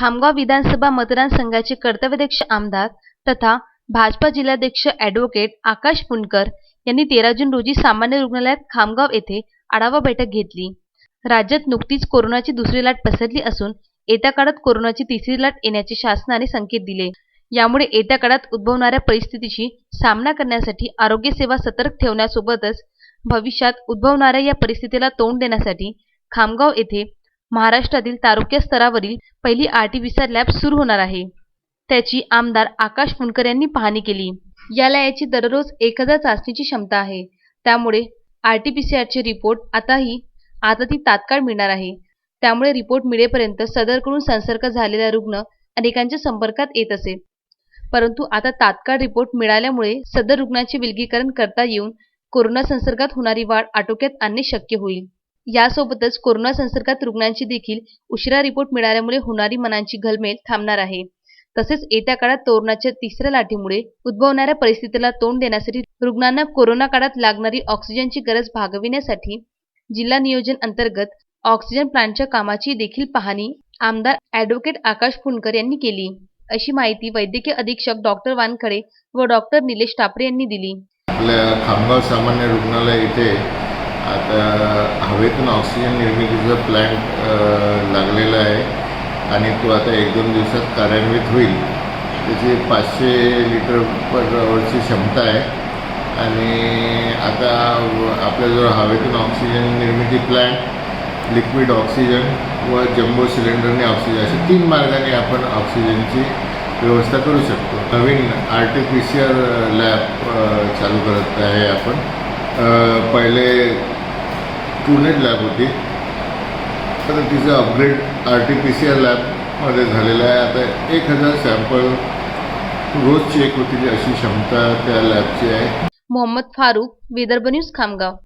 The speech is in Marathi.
खामगाव विधानसभा मतदारसंघाचे कर्तव्यदक्ष आमदार तथा भाजपा जिल्हाध्यक्ष ॲडव्होकेट आकाश पुनकर यांनी तेरा जून रोजी सामान्य रुग्णालयात खामगाव येथे आढावा बैठक घेतली. राज्यात नुकतीच कोरोनाची दुसरी लाट पसरली असून येत्या काळात कोरोनाची तिसरी लाट येण्याचे शासनाने संकेत दिले. यामुळे येत्या काळात उद्भवणाऱ्या परिस्थितीशी सामना करण्यासाठी आरोग्य सेवा सतर्क ठेवण्यासोबतच भविष्यात उद्भवणाऱ्या या परिस्थितीला तोंड देण्यासाठी खामगाव येथे महाराष्ट्रातील तालुका स्तरावरील पहिली आरटीपीसीआर लॅब सुरू होणार आहे. त्याची आमदार आकाश फुंडकर यांनी पाहणी केली. या लयाची दररोज एक हजार चाचणीची क्षमता आहे. त्यामुळे आरटीपीसीआरचे रिपोर्ट आताही आता ती तात्काळ मिळणार आहे. त्यामुळे रिपोर्ट मिळेपर्यंत सदरकडून संसर्ग झालेला रुग्ण अनेकांच्या संपर्कात येत असे. परंतु आता तात्काळ रिपोर्ट मिळाल्यामुळे सदर रुग्णाचे विलगीकरण करता येऊन कोरोना संसर्गात होणारी वाढ आटोक्यात आणणे शक्य होईल. यासोबतच कोरोना संसर्गात रुग्णांची देखील उशिरा रिपोर्ट मिळाल्यामुळे होणारी मनांची घलमेल थांबणार आहे. तसेच येत्या काळात कोरोनाच्या तिसऱ्या लाटेमुळे उद्भवणाऱ्या परिस्थितीला तोंड देण्यासाठी रुग्णांना कोरोना काळात लागणारी ऑक्सिजनची गरज भागविण्यासाठी जिल्हा नियोजन अंतर्गत ऑक्सिजन प्लांटच्या कामाची देखील पाहणी आमदार ॲडव्होकेट आकाश फुंडकर यांनी केली. अशी माहिती वैद्यकीय अधीक्षक डॉक्टर वानखडे व डॉक्टर निलेश टापरे यांनी दिली. आपल्या खामगाव सामान्य रुग्णालय इथे आता हवेतून ऑक्सिजन निर्मितीचा प्लॅन्ट लागलेला आहे. आणि तो आता एक दोन दिवसात कार्यान्वित होईल. त्याची पाचशे लिटर पर आवरची क्षमता आहे. आणि आता आपल्याजवळ हवेतून ऑक्सिजन निर्मिती प्लॅन्ट लिक्विड ऑक्सिजन व जम्बो सिलेंडरने ऑक्सिजन अशा तीन मार्गाने आपण ऑक्सिजनची व्यवस्था करू शकतो. नवीन R T P C R lab चालू करत आहे आपण. पहिले पुणे लॅब होती. तर तिचं upgrade R T P C R लॅबमध्ये झालेलं आहे. आता एक हजार सॅम्पल रोज चेक होतील अशी क्षमता त्या लॅबची आहे. मोहम्मद फारूक विदर्भ न्यूज खामगाव.